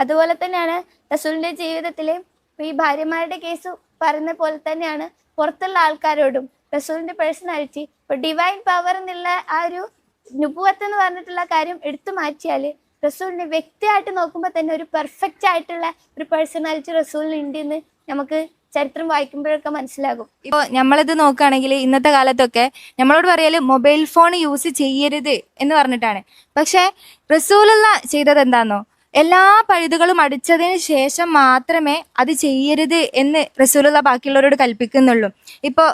അതുപോലെ തന്നെയാണ് റസൂലിന്റെ ജീവിതത്തിലെ ഈ ഭാര്യമാരുടെ കേസ് പറയുന്ന പോലെ തന്നെയാണ് പുറത്തുള്ള ആൾക്കാരോടും റസൂലിന്റെ പേഴ്സണാലിറ്റി ഇപ്പൊ ഡിവൈൻ പവർ എന്നുള്ള ആ ഒരു നുപുവത്ത് എന്ന് പറഞ്ഞിട്ടുള്ള കാര്യം എടുത്തു മാറ്റിയാൽ റസൂലിനെ വ്യക്തിയായിട്ട് നോക്കുമ്പോൾ തന്നെ ഒരു പെർഫെക്റ്റ് ആയിട്ടുള്ള ഒരു പേഴ്സണാലിറ്റി റസൂലിന് ഉണ്ട് എന്ന് നമുക്ക് ചരിത്രം വായിക്കുമ്പോഴൊക്കെ മനസ്സിലാകും. ഇപ്പോൾ നമ്മളിത് നോക്കുകയാണെങ്കിൽ ഇന്നത്തെ കാലത്തൊക്കെ നമ്മളോട് പറയൽ മൊബൈൽ ഫോൺ യൂസ് ചെയ്യരുത് എന്ന് പറഞ്ഞിട്ടാണ്. പക്ഷേ റസൂലുള്ള ചെയ്തത് എന്താണെന്നോ എല്ലാ പഴുതുകളും അടിച്ചതിന് ശേഷം മാത്രമേ അത് ചെയ്യരുത് എന്ന് റസൂലുള്ള ബാക്കിയുള്ളവരോട് കൽപ്പിക്കുന്നുള്ളൂ. ഇപ്പോൾ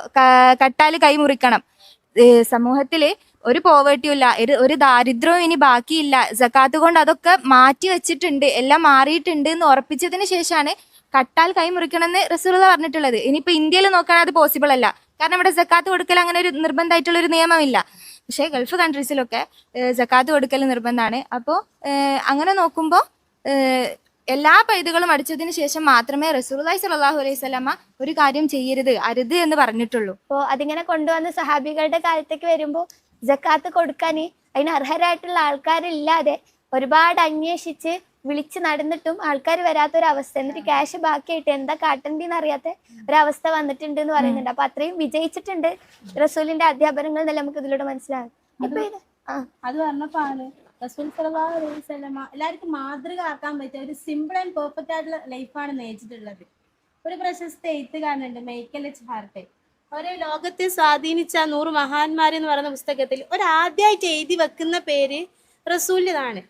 കട്ടാൽ കൈ മുറിക്കണം. സമൂഹത്തിൽ ഒരു പോവേർട്ടിയും ഇല്ല ഒരു ഒരു ദാരിദ്ര്യവും ഇനി ബാക്കിയില്ല. സക്കാത്ത് കൊണ്ട് അതൊക്കെ മാറ്റി വെച്ചിട്ടുണ്ട് എല്ലാം മാറിയിട്ടുണ്ട് എന്ന് ഉറപ്പിച്ചതിന് ശേഷമാണ് കട്ടാൽ കൈ മുറിക്കണമെന്ന് റസൂലുള്ള പറഞ്ഞിട്ടുള്ളത്. ഇനിയിപ്പോൾ ഇന്ത്യയിൽ നോക്കാൻ അത് പോസിബിൾ അല്ല. കാരണം ഇവിടെ ജക്കാത്ത് കൊടുക്കൽ അങ്ങനെ ഒരു നിർബന്ധമായിട്ടുള്ള ഒരു നിയമമില്ല. പക്ഷേ ഗൾഫ് കൺട്രീസിലൊക്കെ ജക്കാത്ത് കൊടുക്കൽ നിർബന്ധമാണ് അപ്പോൾ അങ്ങനെ നോക്കുമ്പോൾ എല്ലാ പൈതുകളും അടിച്ചതിന് ശേഷം മാത്രമേ റസൂലുള്ളാഹി സലാഹു അലൈഹി സ്വലമ ഒരു കാര്യം ചെയ്യരുത് അരുത് എന്ന് പറഞ്ഞിട്ടുള്ളൂ. അപ്പോൾ അതിങ്ങനെ കൊണ്ടുവന്ന സഹാബികളുടെ കാലത്തേക്ക് വരുമ്പോൾ ജക്കാത്ത് കൊടുക്കാൻ അതിന് അർഹരായിട്ടുള്ള ആൾക്കാരില്ലാതെ ഒരുപാട് അന്വേഷിച്ച് വിളിച്ച് നടന്നിട്ടും ആൾക്കാർ വരാത്തൊരവസ്ഥ എന്നിട്ട് ക്യാഷ് ബാക്കിയായിട്ട് എന്താ കാട്ടണ്ടെന്ന് അറിയാത്ത ഒരവസ്ഥ വന്നിട്ടുണ്ട് എന്ന് പറയുന്നുണ്ട്. അപ്പൊ അത്രയും വിജയിച്ചിട്ടുണ്ട്. റസൂലിന്റെ അധ്യാപനങ്ങൾ എന്നല്ല നമുക്ക് ഇതിലൂടെ മനസ്സിലാകും. അത് പറഞ്ഞപ്പോ റസൂൽ അലൈഹി എല്ലാവർക്കും മാതൃക ആക്കാൻ പറ്റിയ ഒരു സിമ്പിൾ ആൻഡ് പെർഫെക്റ്റ് ആയിട്ടുള്ള ലൈഫാണ് നയിച്ചിട്ടുള്ളത്. ഒരു പ്രശസ്ത എഴുത്തുകാരനുണ്ട് മൈക്കൽ എച്ച് ഹാർട്ടെ ഒരു ലോകത്തെ സ്വാധീനിച്ച നൂറ് മഹാന്മാർ എന്ന് പറയുന്ന പുസ്തകത്തിൽ ഒരു ആദ്യമായിട്ട് എഴുതി വെക്കുന്ന പേര് റസൂലിതാണ്.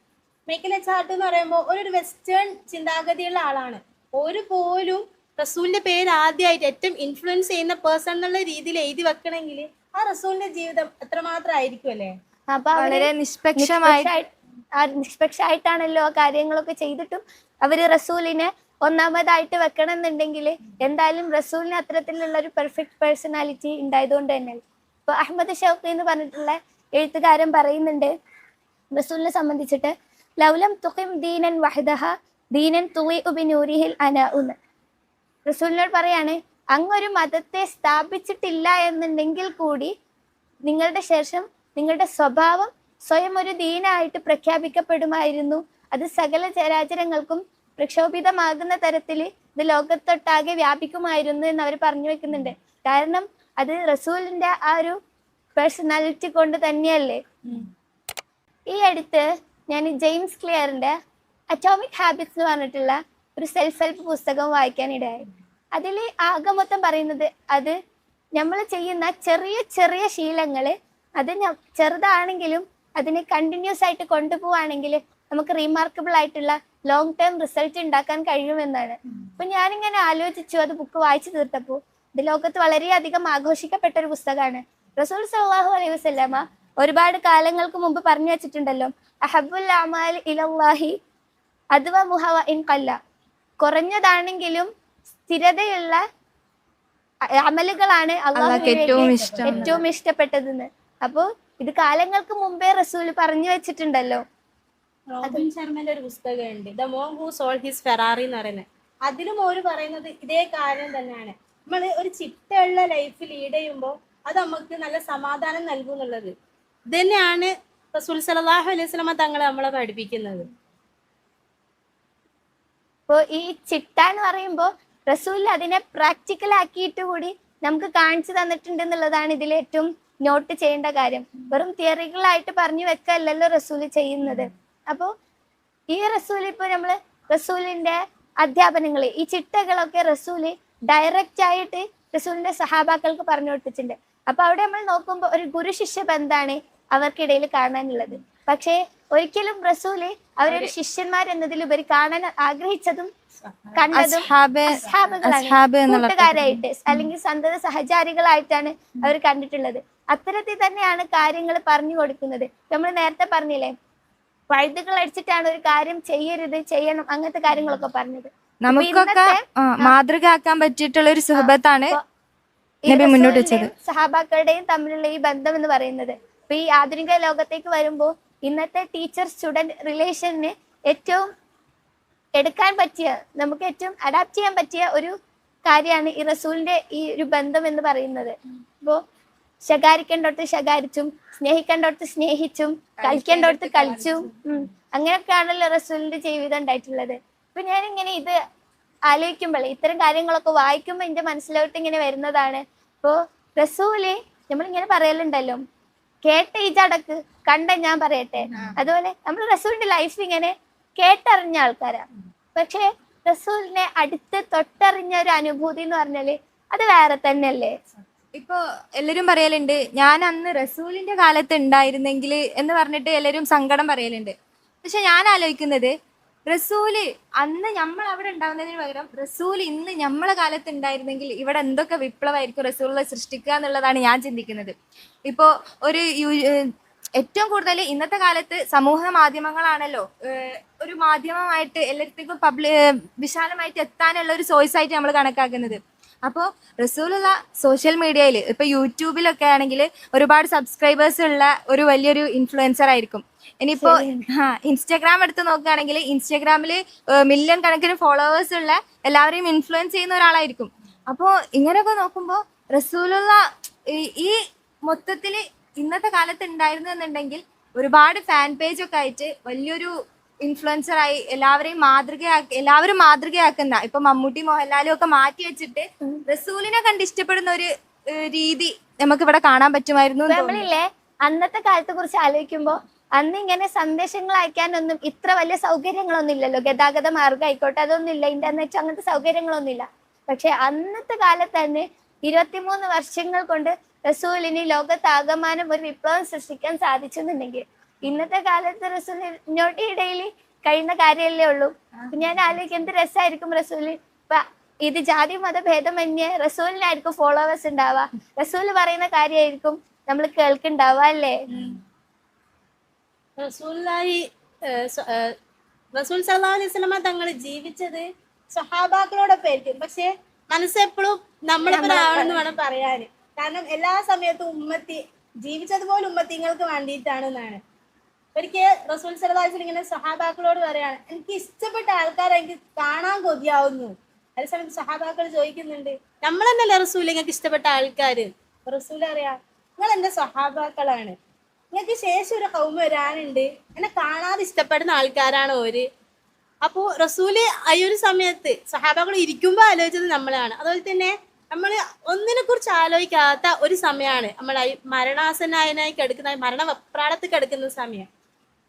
മൈക്കൽ എച്ച് ഹാർട്ട് എന്ന് പറയുമ്പോൾ ഒരു വെസ്റ്റേൺ ചിന്താഗതിയുള്ള ആളാണ്. ഒരു പോലും റസൂലിന്റെ പേര് ആദ്യമായിട്ട് ഏറ്റവും ഇൻഫ്ലുവൻസ് ചെയ്യുന്ന പേഴ്സൺ എന്നുള്ള രീതിയിൽ എഴുതി വെക്കണമെങ്കിൽ ആ റസൂലിന്റെ ജീവിതം എത്രമാത്രം ആയിരിക്കും അല്ലേ? അപ്പൊ വളരെ നിഷ്പക്ഷമായി നിഷ്പക്ഷമായിട്ടാണല്ലോ ആ കാര്യങ്ങളൊക്കെ ചെയ്തിട്ടും അവർ റസൂലിനെ ഒന്നാമതായിട്ട് വെക്കണം എന്നുണ്ടെങ്കിൽ എന്തായാലും റസൂലിന് അത്തരത്തിലുള്ള ഒരു പെർഫെക്റ്റ് പേഴ്സണാലിറ്റി ഉണ്ടായതുകൊണ്ട് തന്നെ. ഇപ്പൊ അഹമ്മദ് ഷൗഖി എന്ന് പറഞ്ഞിട്ടുള്ള എഴുത്തുകാരൻ പറയുന്നുണ്ട് റസൂലിനെ സംബന്ധിച്ചിട്ട് ലൗലം തുഖിം ദീനൻ വഹദഹ ദീനൻ തുവി ഉബിനൂരിഹിൽ അന റസൂലിനോട് പറയാണ് അങ്ങൊരു മതത്തെ സ്ഥാപിച്ചിട്ടില്ല എന്നുണ്ടെങ്കിൽ കൂടി നിങ്ങളുടെ ശേഷം നിങ്ങളുടെ സ്വഭാവം സ്വയം ഒരു ദീനായിട്ട് പ്രഖ്യാപിക്കപ്പെടുമായിരുന്നു. അത് സകല ചരാചരങ്ങൾക്കും പ്രക്ഷോഭിതമാകുന്ന തരത്തിൽ ഇത് ലോകത്തൊട്ടാകെ വ്യാപിക്കുമായിരുന്നു എന്ന് അവർ പറഞ്ഞു വെക്കുന്നുണ്ട്. കാരണം അത് റസൂലിന്റെ ആ ഒരു പേഴ്സണാലിറ്റി കൊണ്ട് തന്നെയല്ലേ? ഈ അടുത്ത് ഞാൻ ജെയിംസ് ക്ലിയറിന്റെ അറ്റോമിക് ഹാബിറ്റ്സ് എന്ന് പറഞ്ഞിട്ടുള്ള ഒരു സെൽഫ് ഹെൽപ്പ് പുസ്തകം വായിക്കാനിടയായി അതിൽ ആകെ മൊത്തം പറയുന്നത് അത് നമ്മൾ ചെയ്യുന്ന ചെറിയ ചെറിയ ശീലങ്ങൾ അത് ചെറുതാണെങ്കിലും അതിനെ കണ്ടിന്യൂസ് ആയിട്ട് കൊണ്ടുപോവാണെങ്കിൽ നമുക്ക് റീമാർക്കബിൾ ആയിട്ടുള്ള ലോങ് ടേം റിസൾട്ട് ഉണ്ടാക്കാൻ കഴിയുമെന്നാണ്. അപ്പൊ ഞാനിങ്ങനെ ആലോചിച്ചു അത് ബുക്ക് വായിച്ചു തീർത്തപ്പോൾ ഇത് ലോകത്ത് വളരെയധികം ആഘോഷിക്കപ്പെട്ട ഒരു പുസ്തകമാണ്. റസൂൽ സല്ലല്ലാഹു അലൈഹി വസല്ലമ ഒരുപാട് കാലങ്ങൾക്ക് മുമ്പ് പറഞ്ഞു വെച്ചിട്ടുണ്ടല്ലോ. അഹബുൽ അമാൽ ഇലല്ലാഹി അഥവാ മുഹവ ഇൻ കല്ല കുറഞ്ഞതാണെങ്കിലും സ്ഥിരതയുള്ള അമലുകളാണ് അള്ളാഹ്ക്ക് ഏറ്റവും ഇഷ്ടം. ഏറ്റവും ഇഷ്ടപ്പെട്ടതെന്ന്. അപ്പോ ഇത് കാലങ്ങൾക്ക് മുമ്പേ റസൂൽ പറഞ്ഞു വെച്ചിട്ടുണ്ടല്ലോ. റോബിൻ ശർമ്മന്റെ ഒരു പുസ്തകമുണ്ട്. The monk who sold his Ferrari എന്ന് പറയുന്നത് അതിലും ഓര് പറയുന്നത് ഇതേ കാര്യം തന്നെയാണ്. നമ്മൾ ഒരു ചിട്ടയുള്ള ലൈഫ് ലീഡ് ചെയ്യുമ്പോൾ അത് നമുക്ക് നല്ല സമാധാനം നൽകും എന്നുള്ളത് സുൽസലാഹു തന്നെയാണ് റസൂൽ സലാഹു അലൈഹി സ്വലമ തങ്ങളെ നമ്മളെ പഠിപ്പിക്കുന്നത്. ഇപ്പോ ഈ ചിട്ട എന്ന് പറയുമ്പോൾ റസൂൽ അതിനെ പ്രാക്ടിക്കൽ ആക്കിയിട്ട് കൂടി നമുക്ക് കാണിച്ചു തന്നിട്ടുണ്ട് എന്നുള്ളതാണ് ഇതിൽ ഏറ്റവും നോട്ട് ചെയ്യേണ്ട കാര്യം. വെറും തിയറികളായിട്ട് പറഞ്ഞു വെക്കല്ലല്ലോ റസൂൽ ചെയ്യുന്നത്. അപ്പോൾ ഈ റസൂൽ ഇപ്പൊ നമ്മൾ റസൂലിന്റെ അധ്യാപനങ്ങൾ ഈ ചിട്ടകളൊക്കെ റസൂൽ ഡയറക്റ്റ് ആയിട്ട് റസൂലിന്റെ സഹാബാക്കൾക്ക് പറഞ്ഞു കൊടുത്തിട്ടുണ്ട്. അപ്പൊ അവിടെ നമ്മൾ നോക്കുമ്പോൾ ഒരു ഗുരു ശിഷ്യ ബന്ധാണ് അവർക്കിടയിൽ കാണാനുള്ളത്. പക്ഷേ ഒരിക്കലും റസൂൽ അവരൊരു ശിഷ്യന്മാർ എന്നതിലുപരി കാണാൻ ആഗ്രഹിച്ചതും കണ്ടതും കൂട്ടുകാരായിട്ട് അല്ലെങ്കിൽ സന്തത സഹചാരികളായിട്ടാണ് അവർ കണ്ടിട്ടുള്ളത്. അത്തരത്തിൽ തന്നെയാണ് കാര്യങ്ങൾ പറഞ്ഞു കൊടുക്കുന്നത്. നമ്മൾ നേരത്തെ പറഞ്ഞില്ലേ വഴുതുകൾ അടിച്ചിട്ടാണ് ഒരു കാര്യം ചെയ്യരുത് ചെയ്യണം അങ്ങനത്തെ കാര്യങ്ങളൊക്കെ പറഞ്ഞത്. നമുക്കൊക്കെ മാതൃകയാക്കാൻ പറ്റിയിട്ടുള്ള ഒരു സുഹബത്താണ് നബി മുന്നോട്ട് വെച്ചത്. സഹാബാക്കളുടെയും തമ്മിലുള്ള ഈ ബന്ധം എന്ന് പറയുന്നത്. ഇപ്പൊ ഈ ആധുനിക ലോകത്തേക്ക് വരുമ്പോൾ ഇന്നത്തെ ടീച്ചർ സ്റ്റുഡന്റ് റിലേഷന് ഏറ്റവും എടുക്കാൻ പറ്റിയ നമുക്ക് ഏറ്റവും അഡാപ്റ്റ് ചെയ്യാൻ പറ്റിയ ഒരു കാര്യമാണ് ഈ റസൂലിന്റെ ഈ ഒരു ബന്ധം എന്ന് പറയുന്നത് ഇപ്പോ ശകാരിക്കേണ്ടോടത്ത് ശകാരിച്ചും സ്നേഹിക്കേണ്ടോടത്ത് സ്നേഹിച്ചും കളിക്കേണ്ടോടത്ത് കളിച്ചും ഉം. അങ്ങനെയൊക്കെയാണല്ലോ റസൂലിന്റെ ജീവിതം ഉണ്ടായിട്ടുള്ളത് ഇപ്പൊ ഞാനിങ്ങനെ ഇത് ആലോചിക്കുമ്പോൾ ഇത്തരം കാര്യങ്ങളൊക്കെ വായിക്കുമ്പോൾ എന്റെ മനസ്സിലോട്ട് ഇങ്ങനെ വരുന്നതാണ് ഇപ്പോ റസൂൽ നമ്മളിങ്ങനെ പറയലുണ്ടല്ലോ കേട്ട ഈ ചടക്ക് കണ്ട ഞാൻ പറയട്ടെ. അതുപോലെ നമ്മൾ റസൂലിന്റെ ലൈഫ് ഇങ്ങനെ കേട്ടറിഞ്ഞ ആൾക്കാരാ. പക്ഷെ റസൂലിനെ അടുത്ത് തൊട്ടറിഞ്ഞ ഒരു അനുഭൂതി എന്ന് പറഞ്ഞാൽ അത് വേറെ തന്നെയല്ലേ? ഇപ്പോ എല്ലാരും പറയലുണ്ട് ഞാൻ അന്ന് റസൂലിന്റെ കാലത്ത് ഉണ്ടായിരുന്നെങ്കിൽ എന്ന് പറഞ്ഞിട്ട് എല്ലാരും സങ്കടം പറയലുണ്ട്. പക്ഷെ ഞാൻ ആലോചിക്കുന്നത് റസൂൽ അന്ന് നമ്മൾ അവിടെ ഉണ്ടാവുന്നതിന് പകരം റസൂൽ ഇന്ന് നമ്മളെ കാലത്ത് ഉണ്ടായിരുന്നെങ്കിൽ ഇവിടെ എന്തൊക്കെ വിപ്ലവമായിരിക്കും റസൂലിനെ സൃഷ്ടിക്കുക എന്നുള്ളതാണ് ഞാൻ ചിന്തിക്കുന്നത്. ഇപ്പോ ഒരു ഏറ്റവും കൂടുതൽ ഇന്നത്തെ കാലത്ത് സമൂഹ മാധ്യമങ്ങളാണല്ലോ ഒരു മാധ്യമമായിട്ട് എല്ലായിടത്തേക്കും പബ്ലി വിശാലമായിട്ട് എത്താനുള്ള ഒരു സോഴ്സ് ആയിട്ട് നമ്മൾ കണക്കാക്കുന്നത്. അപ്പോൾ റസൂലുള്ള സോഷ്യൽ മീഡിയയിൽ ഇപ്പൊ യൂട്യൂബിലൊക്കെ ആണെങ്കിൽ ഒരുപാട് സബ്സ്ക്രൈബേഴ്സ് ഉള്ള ഒരു വലിയൊരു ഇൻഫ്ലുവൻസർ ആയിരിക്കും. ഇനിയിപ്പോ ഇൻസ്റ്റാഗ്രാം എടുത്ത് നോക്കുകയാണെങ്കിൽ ഇൻസ്റ്റാഗ്രാമിൽ മില്യൺ കണക്കിന് ഫോളോവേഴ്സ് ഉള്ള എല്ലാവരെയും ഇൻഫ്ലുവൻസ് ചെയ്യുന്ന ഒരാളായിരിക്കും. അപ്പോൾ ഇങ്ങനെയൊക്കെ നോക്കുമ്പോൾ റസൂലുള്ള ഈ- മൊത്തത്തിൽ ഇന്നത്തെ കാലത്ത് ഉണ്ടായിരുന്നു എന്നുണ്ടെങ്കിൽ ഒരുപാട് ഫാൻ പേജൊക്കെ ആയിട്ട് വലിയൊരു ഇൻഫ്ലുവൻസർ ആയി എല്ലാവരെയും മാതൃകയാക്കി എല്ലാവരും മാതൃകയാക്കുന്ന ഇപ്പൊ മമ്മൂട്ടി മോഹൻലാലും ഒക്കെ മാറ്റി വെച്ചിട്ട് റസൂലിനെ കണ്ട് ഇഷ്ടപ്പെടുന്ന ഒരു രീതി നമുക്ക് ഇവിടെ കാണാൻ പറ്റുമായിരുന്നു. നമ്മളില്ലേ അന്നത്തെ കാലത്തെ കുറിച്ച് ആലോചിക്കുമ്പോ അന്ന് ഇങ്ങനെ സന്ദേശങ്ങൾ അയക്കാനൊന്നും ഇത്ര വലിയ സൗകര്യങ്ങളൊന്നും ഇല്ലല്ലോ. ഗതാഗത മാർഗം ആയിക്കോട്ടെ അതൊന്നും ഇല്ല. ഇന്റർനെറ്റ് അങ്ങനത്തെ സൗകര്യങ്ങളൊന്നും ഇല്ല. പക്ഷെ അന്നത്തെ കാലത്ത് തന്നെ ഇരുപത്തിമൂന്ന് വർഷങ്ങൾ കൊണ്ട് റസൂലിന് ലോകത്താകമാനം ഒരു വിപ്ലവം സൃഷ്ടിക്കാൻ സാധിച്ചെന്നുണ്ടെങ്കിൽ ഇന്നത്തെ കാലത്ത് റസൂലിനോട്ട് ഇടയിൽ കഴിയുന്ന കാര്യമല്ലേ ഉള്ളൂ. ഞാൻ ആലോചിക്കും എന്ത് രസമായിരിക്കും റസൂൽ ഇപ്പൊ ഇത് ജാതി മത ഭേദമന്യേ റസൂലിനായിരിക്കും ഫോളോവേഴ്സ് ഉണ്ടാവുക. റസൂൽ പറയുന്ന കാര്യമായിരിക്കും നമ്മൾ കേൾക്കുണ്ടാവുക അല്ലേ? റസൂലായി റസൂൽ സല്ലാ അലൈഹി സ്വലമ തങ്ങൾ ജീവിച്ചത് സ്വഹാബാക്കളോടൊപ്പം ആയിരിക്കും. പക്ഷെ മനസ്സെപ്പോഴും നമ്മുടെ ആവണമെന്ന് വേണം പറയാന്. കാരണം എല്ലാ സമയത്തും ഉമ്മത്തി ജീവിച്ചതുപോലെ ഉമ്മത്തിങ്ങൾക്ക് വേണ്ടിയിട്ടാണെന്നാണ് ഒരിക്കൽ റസൂൽ സലതാസിൽ ഇങ്ങനെ സഹാബാക്കളോട് പറയാണ് എനിക്ക് ഇഷ്ടപ്പെട്ട ആൾക്കാരെ എനിക്ക് കാണാൻ കൊതിയാവുന്നു. അതേസമയം സഹാബാക്കൾ ചോദിക്കുന്നുണ്ട് നമ്മൾ തന്നെയല്ലേ റസൂൽ നിങ്ങൾക്ക് ഇഷ്ടപ്പെട്ട ആൾക്കാർ റസൂൽ അറിയാം നിങ്ങൾ എന്റെ സഹാബാക്കളാണ് നിങ്ങൾക്ക് ശേഷം ഒരു കൗമ വരാനുണ്ട്. എന്നെ കാണാതെ ഇഷ്ടപ്പെടുന്ന ആൾക്കാരാണ് ഓര്. അപ്പോൾ റസൂൽ ഈ ഒരു സമയത്ത് സഹാബാക്കൾ ഇരിക്കുമ്പോൾ ആലോചിച്ചത് നമ്മളാണ്. അതുപോലെ തന്നെ നമ്മൾ ഒന്നിനെ കുറിച്ച് ആലോചിക്കാത്ത ഒരു സമയമാണ് നമ്മൾ മരണാസനായനായി കിടക്കുന്ന മരണവെപ്രാളത്ത് കിടക്കുന്ന സമയം.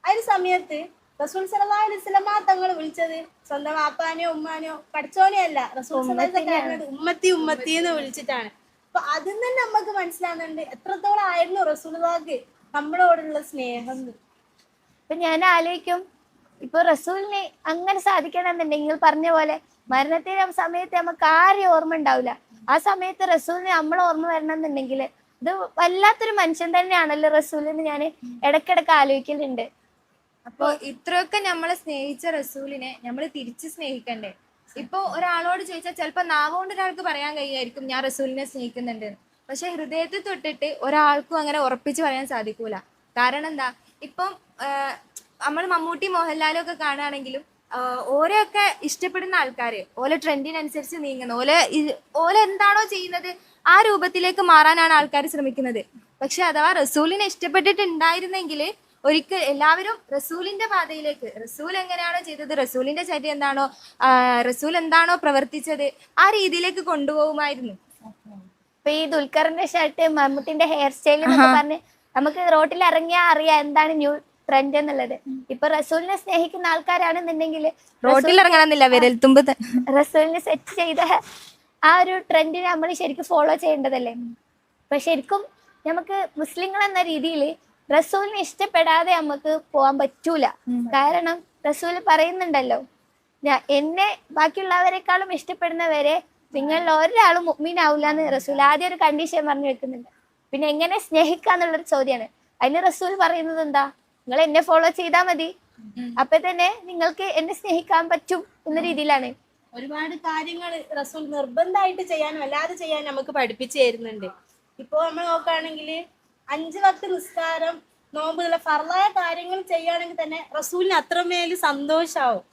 ആ ഒരു സമയത്ത് റസൂൽ വസല്ലമ തങ്ങൾ വിളിച്ചത് സ്വന്തം വാപ്പാനെയോ ഉമ്മാനെയോ പഠിച്ചോനെയോ അല്ല. റസൂൽ ഉമ്മത്തി ഉമ്മത്തി എന്ന് വിളിച്ചിട്ടാണ്. അപ്പൊ അതിൽ തന്നെ നമുക്ക് മനസ്സിലാകുന്നുണ്ട് എത്രത്തോളം ആയിരുന്നു റസൂൽവാക്ക് നമ്മളോടുള്ള സ്നേഹം. എന്ന്. ഇപ്പൊ ഞാൻ ആലോചിക്കും ഇപ്പൊ റസൂലിനെ അങ്ങനെ സാധിക്കണമെന്നുണ്ടെങ്കിൽ പറഞ്ഞ പോലെ മരണത്തിന്റെ സമയത്ത് നമുക്ക് ആരെയും ഓർമ്മ ഉണ്ടാവില്ല. ആ സമയത്ത് റസൂലിനെ നമ്മൾ ഓർമ്മ വരണം എന്നുണ്ടെങ്കിൽ ഇത് വല്ലാത്തൊരു മനുഷ്യൻ തന്നെയാണല്ലോ റസൂലിന് ഞാൻ ഇടക്കിടക്ക് ആലോചിക്കലുണ്ട്. അപ്പൊ ഇത്രയൊക്കെ നമ്മളെ സ്നേഹിച്ച റസൂലിനെ നമ്മൾ തിരിച്ച് സ്നേഹിക്കണ്ടേ? ഇപ്പൊ ഒരാളോട് ചോദിച്ചാൽ ചിലപ്പോ നാവുകൊണ്ട് ഒരാൾക്ക് പറയാൻ കഴിയായിരിക്കും ഞാൻ റസൂലിനെ സ്നേഹിക്കുന്നുണ്ട്. പക്ഷെ ഹൃദയത്തിൽ തൊട്ടിട്ട് ഒരാൾക്കും അങ്ങനെ ഉറപ്പിച്ച് പറയാൻ സാധിക്കൂല. കാരണം എന്താ? ഇപ്പം നമ്മൾ മമ്മൂട്ടി മോഹൻലാലും ഒക്കെ കാണുകയാണെങ്കിലും ഓരെയൊക്കെ ഇഷ്ടപ്പെടുന്ന ആൾക്കാര് ഓല ട്രെൻഡിനനുസരിച്ച് നീങ്ങുന്നു ഓല ഓല എന്താണോ ചെയ്യുന്നത് ആ രൂപത്തിലേക്ക് മാറാനാണ് ആൾക്കാർ ശ്രമിക്കുന്നത്. പക്ഷെ അഥവാ റസൂലിനെ ഇഷ്ടപ്പെട്ടിട്ടുണ്ടായിരുന്നെങ്കിൽ ഒരിക്കൽ എല്ലാവരും റസൂലിന്റെ പാതയിലേക്ക് റസൂൽ എങ്ങനെയാണോ ചെയ്തത് റസൂലിന്റെ ചര്യ എന്താണോ റസൂൽ എന്താണോ പ്രവർത്തിച്ചത് ആ രീതിയിലേക്ക് കൊണ്ടുപോകുമായിരുന്നു അപ്പൊ ഈ ദുൽഖറിന്റെ ഷർട്ട് മമ്മൂട്ടിന്റെ ഹെയർ സ്റ്റൈൽ പറഞ്ഞ് നമുക്ക് റോട്ടിൽ ഇറങ്ങിയാൽ അറിയാം എന്താണ് ന്യൂ ട്രെൻഡ് എന്നുള്ളത്. ഇപ്പൊ റസൂലിനെ സ്നേഹിക്കുന്ന ആൾക്കാരാണെന്നുണ്ടെങ്കിൽ റോട്ടിൽ ഇറങ്ങണമെന്നില്ല വിരൽത്തുമ്പ് റസൂലിനെ സെറ്റ് ചെയ്ത ആ ഒരു ട്രെൻഡിനെ നമ്മൾ ശരിക്കും ഫോളോ ചെയ്യേണ്ടതല്ലേ? അപ്പൊ ശരിക്കും നമുക്ക് മുസ്ലിങ്ങൾ എന്ന രീതിയിൽ റസൂലിനെ ഇഷ്ടപ്പെടാതെ നമുക്ക് പോകാൻ പറ്റൂല. കാരണം റസൂൽ പറയുന്നുണ്ടല്ലോ ഞാൻ എന്നെ ബാക്കിയുള്ളവരെക്കാളും ഇഷ്ടപ്പെടുന്നവരെ നിങ്ങളിൽ ഒരാളും മുഗ്മീനാവില്ല എന്ന് റസൂൽ ആദ്യം ഒരു കണ്ടീഷൻ പറഞ്ഞു വെക്കുന്നുണ്ട്. പിന്നെ എങ്ങനെ സ്നേഹിക്കുക എന്നുള്ളൊരു ചോദ്യമാണ് അതിന് റസൂൽ പറയുന്നത് എന്താ? നിങ്ങൾ എന്നെ ഫോളോ ചെയ്താൽ മതി. അപ്പൊ തന്നെ നിങ്ങൾക്ക് എന്നെ സ്നേഹിക്കാൻ പറ്റും എന്ന രീതിയിലാണ്. ഒരുപാട് കാര്യങ്ങൾ റസൂൽ നിർബന്ധമായിട്ട് ചെയ്യാനും അല്ലാതെ ചെയ്യാനും നമുക്ക് പഠിപ്പിച്ചു തരുന്നുണ്ട്. ഇപ്പോ നമ്മൾ നോക്കുകയാണെങ്കിൽ അഞ്ച് വക്ത നിസ്കാരം നോമ്പുള്ള ഫർലായ കാര്യങ്ങൾ ചെയ്യുകയാണെങ്കിൽ തന്നെ റസൂലിന് അത്രമേൽ സന്തോഷമാവും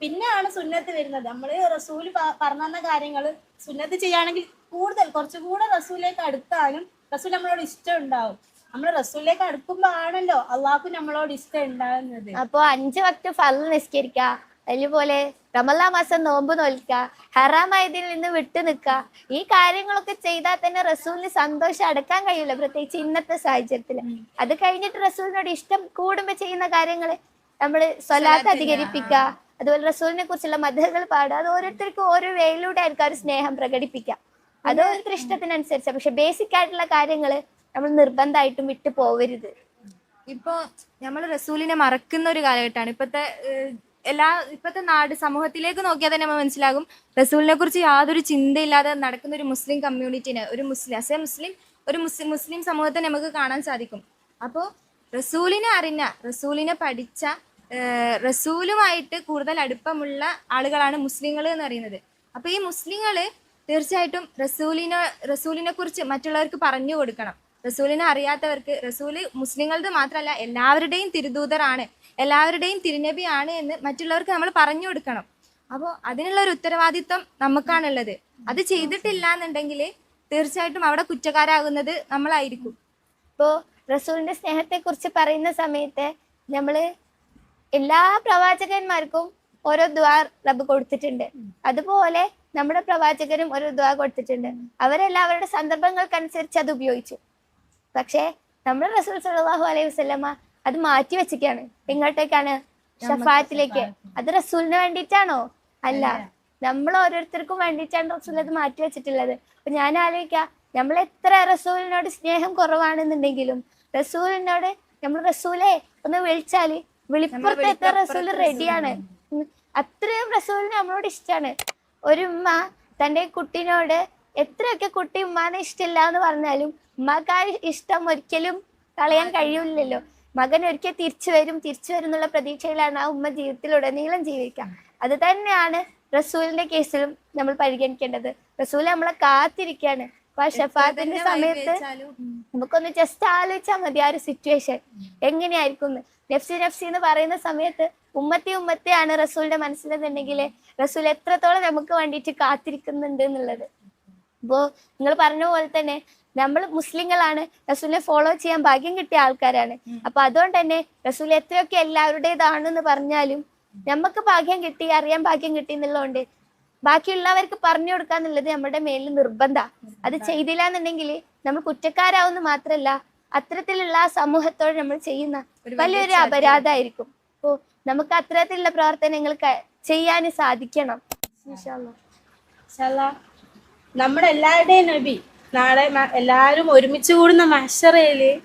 പിന്നെയാണ് സുന്നത്ത് വരുന്നത്. നമ്മൾ റസൂൽ പറഞ്ഞു കാര്യങ്ങൾ സുന്നത്ത് ചെയ്യുകയാണെങ്കിൽ കൂടുതൽ കുറച്ചുകൂടെ റസൂലിലേക്ക് അടുക്കാനും റസൂൽ നമ്മളോട് ഇഷ്ടം ഉണ്ടാവും. നമ്മൾ റസൂലിലേക്ക് അടുക്കുമ്പോ ആണല്ലോ അള്ളാഹു നമ്മളോട് ഇഷ്ടം ഉണ്ടാകുന്നത് അപ്പൊ അഞ്ച് വക്ത ഫല നിസ്കരിക്ക? അതുപോലെ റമല്ലാ മാസം നോമ്പ് നോൽക്ക ഹറാമായതിൽ നിന്ന് വിട്ടു നിൽക്ക ഈ കാര്യങ്ങളൊക്കെ ചെയ്താൽ തന്നെ റസൂലിന് സന്തോഷം അടക്കാൻ കഴിയില്ല പ്രത്യേകിച്ച് ഇന്നത്തെ സാഹചര്യത്തിൽ. അത് കഴിഞ്ഞിട്ട് റസൂലിനോട് ഇഷ്ടം കൂടുമ്പോ ചെയ്യുന്ന കാര്യങ്ങൾ നമ്മൾ സ്വലാത്ത് അധികരിപ്പിക്കുക അതുപോലെ റസൂലിനെ കുറിച്ചുള്ള മധുകൾ പാടുക അത് ഓരോരുത്തർക്കും ഓരോ വേയിലൂടെ ആയിരിക്കും ഒരു സ്നേഹം പ്രകടിപ്പിക്കുക. അത് ഓരോരുത്തർ ഇഷ്ടത്തിനനുസരിച്ച പക്ഷെ ബേസിക് ആയിട്ടുള്ള കാര്യങ്ങൾ നമ്മൾ നിർബന്ധമായിട്ടും വിട്ടു പോവരുത്. ഇപ്പൊ നമ്മൾ റസൂലിനെ മറക്കുന്ന ഒരു കാലഘട്ടമാണ്. ഇപ്പത്തെ എല്ലാ ഇപ്പോഴത്തെ നാട് സമൂഹത്തിലേക്ക് നോക്കിയാൽ തന്നെ നമ്മൾ മനസ്സിലാകും. റസൂലിനെ കുറിച്ച് യാതൊരു ചിന്തയില്ലാതെ നടക്കുന്ന ഒരു മുസ്ലിം കമ്മ്യൂണിറ്റിനെ ഒരു മുസ്ലിം അസേ മുസ്ലിം ഒരു മുസ്ലിം മുസ്ലിം സമൂഹത്തെ നമുക്ക് കാണാൻ സാധിക്കും. അപ്പോൾ റസൂലിനെ അറിഞ്ഞ റസൂലിനെ പഠിച്ച റസൂലുമായിട്ട് കൂടുതൽ അടുപ്പമുള്ള ആളുകളാണ് മുസ്ലിങ്ങൾ എന്ന് അറിയുന്നത്. അപ്പോൾ ഈ മുസ്ലിങ്ങൾ തീർച്ചയായിട്ടും റസൂലിനെ റസൂലിനെ കുറിച്ച് മറ്റുള്ളവർക്ക് പറഞ്ഞു കൊടുക്കണം. റസൂലിനെ അറിയാത്തവർക്ക് റസൂൽ മുസ്ലിങ്ങളുടെ മാത്രമല്ല എല്ലാവരുടെയും തിരുദൂതറാണ് എല്ലാവരുടെയും തിരുനബിയാണ് എന്ന് മറ്റുള്ളവർക്ക് നമ്മൾ പറഞ്ഞു കൊടുക്കണം. അപ്പോൾ അതിനുള്ള ഒരു ഉത്തരവാദിത്വം നമുക്കാണുള്ളത്. അത് ചെയ്തിട്ടില്ല എന്നുണ്ടെങ്കിൽ തീർച്ചയായിട്ടും അവിടെ കുറ്റക്കാരാകുന്നത് നമ്മളായിരിക്കും. ഇപ്പോൾ റസൂലിന്റെ സ്നേഹത്തെക്കുറിച്ച് പറയുന്ന സമയത്ത് നമ്മൾ എല്ലാ പ്രവാചകന്മാർക്കും ഓരോ ദ്വാർ റബ്ബ് കൊടുത്തിട്ടുണ്ട്. അതുപോലെ നമ്മുടെ പ്രവാചകരും ഒരു ദ്വാ കൊടുത്തിട്ടുണ്ട്. അവരെല്ലാവരുടെ സന്ദർഭങ്ങൾക്കനുസരിച്ച് അത് ഉപയോഗിച്ചു. പക്ഷേ നമ്മുടെ റസൂൽ സല്ലല്ലാഹു അലൈഹി വസല്ലമ അത് മാറ്റി വെച്ചിരിക്കുകയാണ്. എങ്ങോട്ടേക്കാണ്? ഷഫാത്തിലേക്ക്. അത് റസൂലിന് വേണ്ടിയിട്ടാണോ? അല്ല. നമ്മൾ ഓരോരുത്തർക്കും വേണ്ടിയിട്ടാണ് റസൂൽ അത് മാറ്റി വെച്ചിട്ടുള്ളത്. അപ്പൊ ഞാൻ ആലോചിക്കാം നമ്മൾ എത്ര റസൂലിനോട് സ്നേഹം കുറവാണെന്നുണ്ടെങ്കിലും റസൂലിനോട് നമ്മൾ റസൂലെ ഒന്ന് വിളിച്ചാൽ വിളിപ്പുറത്ത് എത്ര റസൂൽ റെഡിയാണ്. അത്രയും റസൂലിന് നമ്മളോട് ഇഷ്ടമാണ് ഒരു ഉമ്മ തന്റെ കുട്ടിനോട് എത്രയൊക്കെ കുട്ടി ഉമ്മാനെ ഇഷ്ടമില്ല എന്ന് പറഞ്ഞാലും ഉമ്മാക്ക് ആ ഇഷ്ടം ഒരിക്കലും കളയാൻ കഴിയില്ലല്ലോ. മകൻ ഒരിക്കൽ തിരിച്ചു വരും തിരിച്ചു വരും എന്നുള്ള പ്രതീക്ഷയിലാണ് ആ ഉമ്മ ജീവിതത്തിലുടനീളം ജീവിക്കുക. അത് തന്നെയാണ് റസൂലിന്റെ കേസിലും നമ്മൾ പരിഗണിക്കേണ്ടത്. റസൂൽ നമ്മളെ കാത്തിരിക്കുകയാണ്. അപ്പൊ ഷഫാത്തിന്റെ സമയത്ത് നമുക്കൊന്ന് ജസ്റ്റ് ആലോചിച്ചാൽ മതി ആ ഒരു സിറ്റുവേഷൻ എങ്ങനെയായിരിക്കും. നെഫ്സി നഫ്സി എന്ന് പറയുന്ന സമയത്ത് ഉമ്മത്തി ഉമ്മത്തെയാണ് റസൂലിന്റെ മനസ്സിലെന്നുണ്ടെങ്കിൽ റസൂൽ എത്രത്തോളം നമുക്ക് വേണ്ടിയിട്ട് കാത്തിരിക്കുന്നുണ്ട് എന്നുള്ളത്. അപ്പോ നിങ്ങൾ പറഞ്ഞ പോലെ തന്നെ നമ്മൾ മുസ്ലിങ്ങളാണ്. റസൂലിനെ ഫോളോ ചെയ്യാൻ ഭാഗ്യം കിട്ടിയ ആൾക്കാരാണ്. അപ്പൊ അതുകൊണ്ട് തന്നെ റസൂൽ എത്രയൊക്കെ എല്ലാവരുടേതാണെന്ന് പറഞ്ഞാലും നമുക്ക് ഭാഗ്യം കിട്ടി അറിയാൻ ഭാഗ്യം കിട്ടി എന്നുള്ളതുകൊണ്ട് ബാക്കിയുള്ളവർക്ക് പറഞ്ഞു കൊടുക്കുക എന്നുള്ളത് നമ്മുടെ മേലിൽ നിർബന്ധ. അത് ചെയ്തില്ല എന്നുണ്ടെങ്കിൽ നമ്മൾ കുറ്റക്കാരാവുന്ന മാത്രല്ല അത്തരത്തിലുള്ള ആ സമൂഹത്തോട് നമ്മൾ ചെയ്യുന്ന വലിയൊരു അപരാധമായിരിക്കും അപ്പോ നമുക്ക് അത്തരത്തിലുള്ള പ്രവർത്തനങ്ങൾ ചെയ്യാൻ സാധിക്കണം. നമ്മുടെ എല്ലാവരുടെയും നബി നാളെ എല്ലാവരും ഒരുമിച്ച് കൂടുന്ന മഷറയിൽ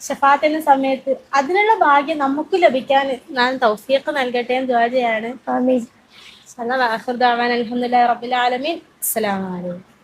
ഷഫാത്തിന്റെ സമയത്ത് അതിനുള്ള ഭാഗ്യം നമുക്ക് ലഭിക്കാൻ ഞാൻ തൗഫീഖ് നൽകട്ടെ എന്ന് ദുആ ചെയ്യാണ്. അലഹമുല്ലാ റബ്ബിൽ ആലമീൻ. അസ്സലാമു അലൈക്കും.